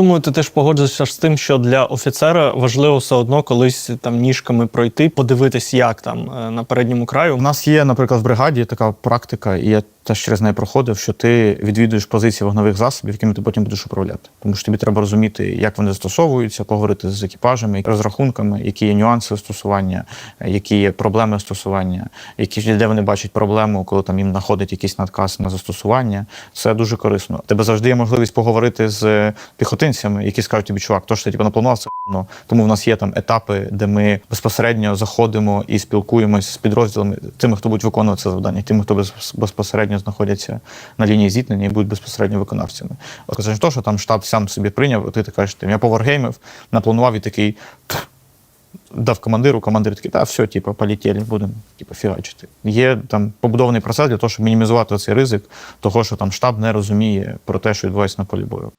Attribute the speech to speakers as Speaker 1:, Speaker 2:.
Speaker 1: думаю, ти теж погоджуєшся з тим, що для офіцера важливо все одно колись там ніжками пройти, подивитись, як там е, на передньому краю.
Speaker 2: У нас є, наприклад, в бригаді така практика, і я теж через неї проходив, що ти відвідуєш позиції вогневих засобів, якими ти потім будеш управляти. Тому що тобі треба розуміти, як вони застосовуються, поговорити з екіпажами, розрахунками, які є нюанси застосування, які є проблеми застосування, які де вони бачать проблему, коли там їм знаходить якийсь надказ на застосування. Це дуже корисно. Тебе завжди є можливість поговорити з піхотинцями, які скажуть тобі, чувак, то що ти типу, напланував це. Тому в нас є там етапи, де ми безпосередньо заходимо і спілкуємося з підрозділами, тими, хто будуть виконувати це завдання, тими, хто без- безпосередньо знаходяться на лінії зіткнення і будуть безпосередньо виконавцями. От це не то, що там штаб сам собі прийняв, ти, ти кажеш, «Тим, я поваргеймив, напланував і такий. Дав командиру, командир такий, та все, типу, полетіли, будемо типу, фігачити. Є там побудований процес для того, щоб мінімізувати цей ризик, того, що там штаб не розуміє про те, що відбувається на полі бою.